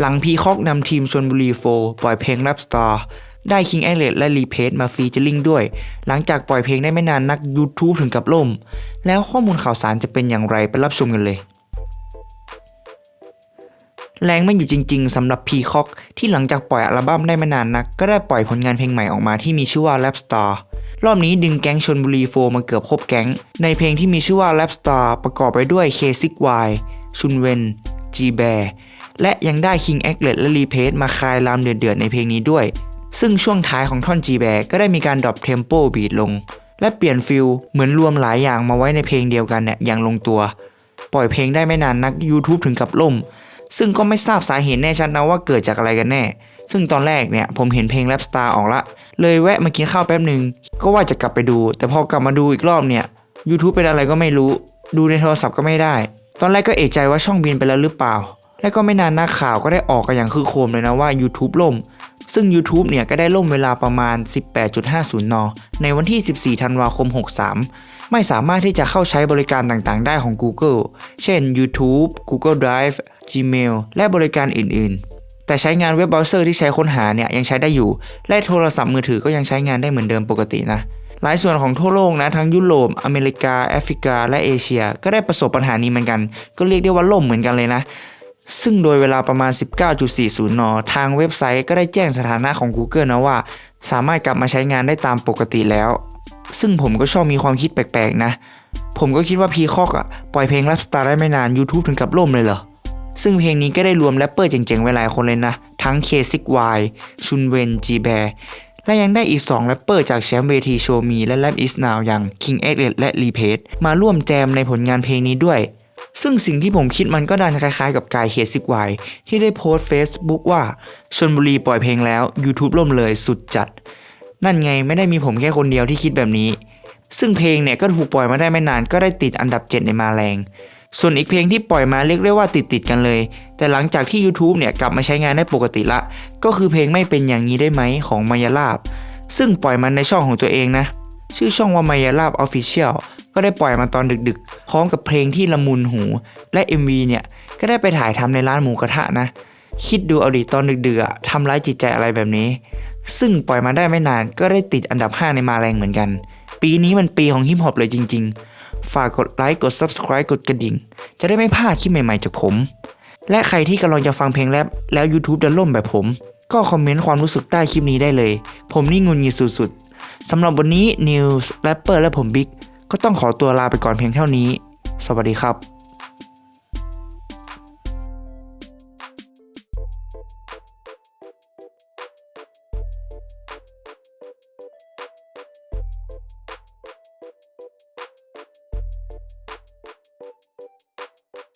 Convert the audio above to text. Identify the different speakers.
Speaker 1: หลังพีคอกนำทีมชนบุรีโฟปล่อยเพลง Rap Star ได้ King a l e t และ r e p a c e มาฟีเจอริงด้วย หลังจากปล่อยเพลงได้ไม่นานนัก YouTube ถึงกับล่ม แล้วข้อมูลข่าวสารจะเป็นอย่างไรไปรับชมกันเลย แรงไม่อยู่จริงๆสำหรับพีคอกที่หลังจากปล่อยอัลบั้มได้ไม่นานนัก ก็ได้ปล่อยผลงานเพลงใหม่ออกมาที่มีชื่อว่า Rap Star รอบนี้ดึงแก๊งชนบุรีโฟมาเกือบครบแก๊ง ในเพลงที่มีชื่อว่า Rap Star ประกอบไปด้วย k ซิกวชุนเวนจีแบ และยังได้ King a g l e t และ r e p a c e มาคายรามเดือดๆในเพลงนี้ด้วย ซึ่งช่วงท้ายของท่อน G b a ก็ได้มีการดรอปเทมโปบีทลง และเปลี่ยนฟิลเหมือนรวมหลายอย่างมาไว้ในเพลงเดียวกันเนี่ยอย่างลงตัว ปล่อยเพลงได้ไม่นานนัก YouTube ถึงกับล่ม ซึ่งก็ไม่ทราบสาเหตุแน่ชัดนะว่าเกิดจากอะไรกันแน่ ซึ่งตอนแรกเนี่ยผมเห็นเพลง Rap Star ออกละ เลยแวะมากินข้าวแป๊บหนึ่งก็ว่าจะกลับไปดู แต่พอกลับมาดูอีกรอบเนี่ย YouTube เป็นอะไรก็ไม่รู้ ดูในโทรศัพท์ก็ไม่ได้ ตอนแรกก็เอกใจว่าช่องบินไปแล้วหรือเปล่า และก็ไม่นานนักข่าวก็ได้ออกกันอย่างคือโคมเลยนะว่า YouTube ล่ม ซึ่ง YouTube เนี่ยก็ได้ล่มเวลาประมาณ 18.50 น ในวันที่ 14 ธันวาคม 63 ไม่สามารถที่จะเข้าใช้บริการต่างๆ ได้ของ Google เช่น YouTube Google Drive Gmail และบริการอื่นๆ แต่ใช้งานเว็บเบราว์เซอร์ที่ใช้ค้นหาเนี่ยยังใช้ได้อยู่ และโทรศัพท์มือถือก็ยังใช้งานได้เหมือนเดิมปกตินะหลายส่วนของทั่วโลกนะทั้งยุโรป อเมริกา แอฟริกา และเอเชีย ก็ได้ประสบปัญหานี้เหมือนกัน ก็เรียกได้ว่าล่มเหมือนกันเลยนะ ซึ่งโดยเวลาประมาณ 19.40 น ทางเว็บไซต์ก็ได้แจ้งสถานะของ Google นะว่า สามารถกลับมาใช้งานได้ตามปกติแล้ว ซึ่งผมก็ชอบมีความคิดแปลกๆนะ ผมก็คิดว่าพีคอกอะ ปล่อยเพลง Rap Star ได้ไม่นาน YouTube ถึงกับล่มเลยเหรอ ซึ่งเพลงนี้ก็ได้รวมแรปเปอร์เจ๋งๆไว้หลายคนเลยนะ ทั้ง K6Y ชุนเวนจีแบและยังได้อีก 2 แรปเปอร์จากแชมป์เวทีโชมีและ Rap Is Now อย่าง King x และ r e p a c e มาร่วมแจมในผลงานเพลงนี้ด้วย ซึ่งสิ่งที่ผมคิดมันก็ดันคล้ายๆกับกายเคซิกไวที่ได้โพสต์ Facebook ว่าชนบุรีปล่อยเพลงแล้ว YouTube ล่มเลยสุดจัด นั่นไงไม่ได้มีผมแค่คนเดียวที่คิดแบบนี้ ซึ่งเพลงเนี่ยก็ถูกปล่อยมาได้ไม่นานก็ได้ติดอันดับ 7 ในมาแรงส่วนอีกเพลงที่ปล่อยมาเรียกได้ว่าติดติดๆกันเลย แต่หลังจากที่ YouTube เนี่ยกลับมาใช้งานได้ปกติละ ก็คือเพลงไม่เป็นอย่างนี้ได้ไหมของมายาลาบ ซึ่งปล่อยมันในช่องของตัวเองนะ ชื่อช่องว่ามายาลาบออฟฟิเชียลก็ได้ปล่อยมาตอนดึกๆ ร้อมกับเพลงที่ละมุนหู และ MV เนี่ย ก็ได้ไปถ่ายทำในร้านหมูกระทะนะ คิดดูเอาดิตอนดึกๆทำร้ายจิตใจอะไรแบบนี้ ซึ่งปล่อยมาได้ไม่นานก็ได้ติดอันดับ 5 ในมาแรงเหมือนกัน ปีนี้มันปีของฮิปฮอปเลยจริง ๆ ฝากกดไลค์กด Subscribe กดกระดิ่ง จะได้ไม่พลาดคลิปใหม่ๆจากผม และใครที่กำลังจะฟังเพลงแรปแล้ว YouTube ดันล่มแบบผม ก็คอมเมนต์ความรู้สึกใต้คลิปนี้ได้เลย ผมนี่งุนงิดสุดๆสำหรับวันนี้ News แรปเปอร์และผมบิ๊กก็ต้องขอตัวลาไปก่อนเพียงเท่านี้ สวัสดีครับ